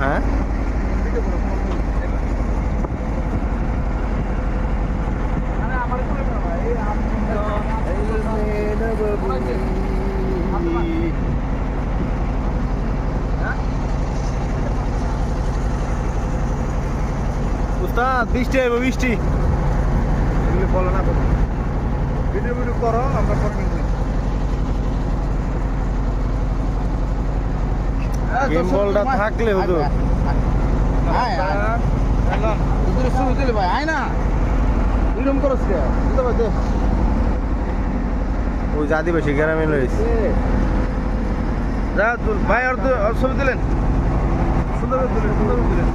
হ্যাঁ? উস্তাদ বৃষ্টি আইব বৃষ্টি। বলো না ভিডিও ভিডিও করো আমরা গেম বলটা থাকলে হতো ভাই আয় না। এরকম করস কে? বুঝতে পারছিস? ওই আদিবাসী গ্রামে রয়েছে। যা তুল ভাই আর তো ছবি দিলেন সুন্দর দিলেন সুন্দর দিলেন